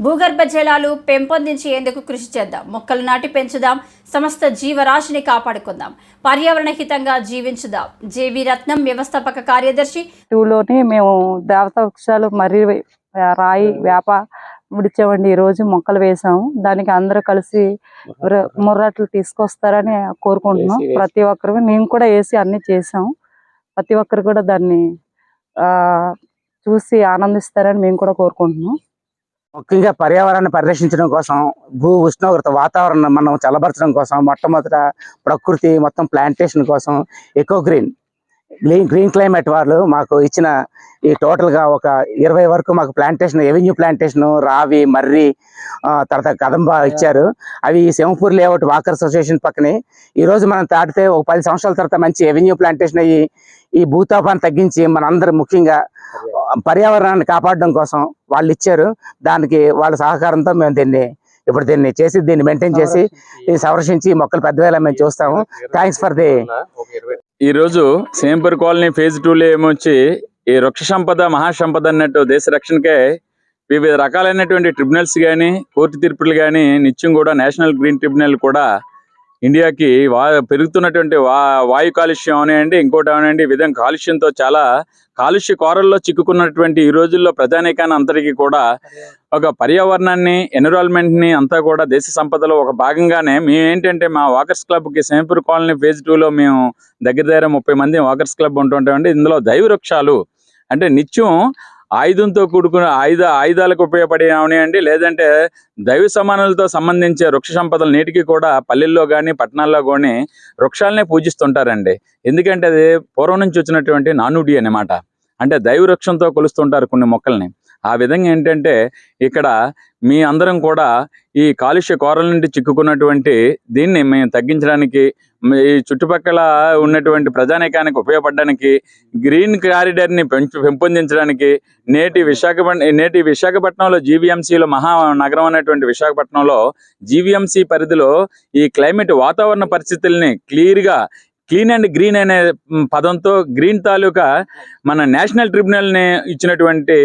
భూగర్భ జలాలు పెంపొందించేందుకు కృషి చేద్దాం. మొక్కలు నాటి పెంచుదాం. సమస్త జీవరాశిని కాపాడుకుందాం. పర్యావరణ హితంగా జీవించుదాం. జేవి రత్నం వ్యవస్థాపక కార్యదర్శి టూలోని మేము దేవతా వృక్షాలు మర్రి వే- రాయి వేప విడిచామండి. ఈ రోజు మొక్కలు వేసాము. దానికి అందరూ కలిసి ముర్రాట్లు తీసుకొస్తారని కోరుకుంటున్నాం. ప్రతి ఒక్కరు మేము కూడా వేసి అన్ని చేసాం ప్రతి ఒక్కరు కూడా దాన్ని ఆ చూసి ఆనందిస్తారని మేము కూడా కోరుకుంటున్నాం. ముఖ్యంగా పర్యావరణాన్ని పరిరక్షించడం కోసం భూ ఉష్ణోగ్రత వాతావరణం మనం చల్లబరచడం కోసం మొట్టమొదట ప్రకృతి మొత్తం ప్లాంటేషన్ కోసం eco green green green climate వాళ్ళు మాకు ఇచ్చిన ఈ total గా ఒక ఇరవై వరకు మాకు ప్లాంటేషన్ ఎవెన్యూ ప్లాంటేషన్ రావి మర్రి తర్వాత కదంబ ఇచ్చారు. అవి సింహపూర్ లేఅవుట్ వాకర్ అసోసియేషన్ పక్కనే. ఈ రోజు మనం తాటితే ఒక పది సంవత్సరాల తర్వాత మంచి ఎవెన్యూ ప్లాంటేషన్ అయ్యి ఈ భూతాపాన్ని తగ్గించి మనందరం ముఖ్యంగా పర్యావరణాన్ని కాపాడడం కోసం వాళ్ళు ఇచ్చారు. దానికి వాళ్ళ సహకారంతో మేము దీన్ని ఇప్పుడు దీన్ని చేసి దీన్ని మెయింటైన్ చేసి సంరక్షించి. మొక్కలు పెద్దవేలా మేము చూస్తాము. థ్యాంక్స్ ఫర్ ది ఈ రోజు సేంపూర్ కాలనీ ఫేజ్ టూలో ఏమొచ్చి ఈ వృక్ష సంపద మహాసంపద అన్నట్టు దేశ రక్షణకే వివిధ రకాలైనటువంటి ట్రిబ్యునల్స్ కానీ కోర్టు తీర్పులు కానీ నిత్యం కూడా నేషనల్ గ్రీన్ ట్రిబ్యునల్ కూడా ఇండియాకి వా పెరుగుతున్నటువంటి వా వాయు కాలుష్యం అవనండి ఇంకోటి అవనండి ఈ విధంగా కాలుష్యంతో చాలా కాలుష్య కోరల్లో చిక్కుకున్నటువంటి ఈ రోజుల్లో ప్రజానీకాన్ని అందరికీ కూడా ఒక పర్యావరణాన్ని ఎన్విరాన్మెంట్ని అంతా కూడా దేశ సంపదలో ఒక భాగంగానే మేము ఏంటంటే మా వాకర్స్ క్లబ్కి సేంపూర్ కాలనీ ఫేజ్ టూ లో మేము దగ్గర దగ్గర ముప్పై మంది వాకర్స్ క్లబ్ ఉంటుంటామండి. ఇందులో దైవ వృక్షాలు అంటే నిత్యం ఆయుధంతో కూడుకున్న ఆయుధ ఆయుధాలకు ఉపయోగపడే అవనివ్వండి లేదంటే దైవ సమానులతో సంబంధించే వృక్ష సంపదలు నేటికి కూడా పల్లెల్లో కానీ పట్టణాల్లో కానీ వృక్షాలనే పూజిస్తుంటారండి. ఎందుకంటే అది పూర్వం నుంచి వచ్చినటువంటి నానుడి అన్నమాట. అంటే దైవ వృక్షంతో కొలుస్తుంటారు కొన్ని మొక్కల్ని. ఆ విధంగా ఏంటంటే ఇక్కడ మీ అందరం కూడా ఈ కాలుష్య కోరల నుండి చిక్కుకున్నటువంటి దీన్ని మేము తగ్గించడానికి ఈ చుట్టుపక్కల ఉన్నటువంటి ప్రజానీకానికి ఉపయోగపడడానికి గ్రీన్ కారిడార్ని పెంచు పెంపొందించడానికి నేటి విశాఖపట్నం నేటి విశాఖపట్నంలో జీవీఎంసీలో మహా నగరం అనేటువంటి విశాఖపట్నంలో జీవీఎంసీ పరిధిలో ఈ క్లైమేట్ వాతావరణ పరిస్థితుల్ని క్లియర్గా క్లీన్ అండ్ గ్రీన్ అనే పదంతో గ్రీన్ తాలూకా మన నేషనల్ ట్రిబ్యునల్ని ఇచ్చినటువంటి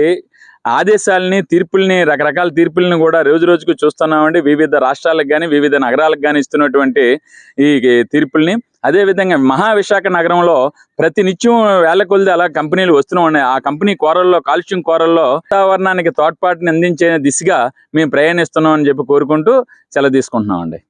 ఆదేశాలని తీర్పుల్ని రకరకాల తీర్పుల్ని కూడా రోజు రోజుకు చూస్తున్నామండి. వివిధ రాష్ట్రాలకు కానీ వివిధ నగరాలకు కానీ ఇస్తున్నటువంటి ఈ తీర్పుల్ని. అదే విధంగా మహా విశాఖ నగరంలో ప్రతి నిత్యం వేల కొలిది అలా కంపెనీలు వస్తూనే ఉన్నాయి. ఆ కంపెనీ కోరల్లో కాలుష్యం కోరల్లో వాతావరణానికి తోడ్పాటుని అందించే దిశగా మేము ప్రయాణిస్తున్నాం అని చెప్పి కోరుకుంటూ సెలవు తీసుకుంటున్నాం అండి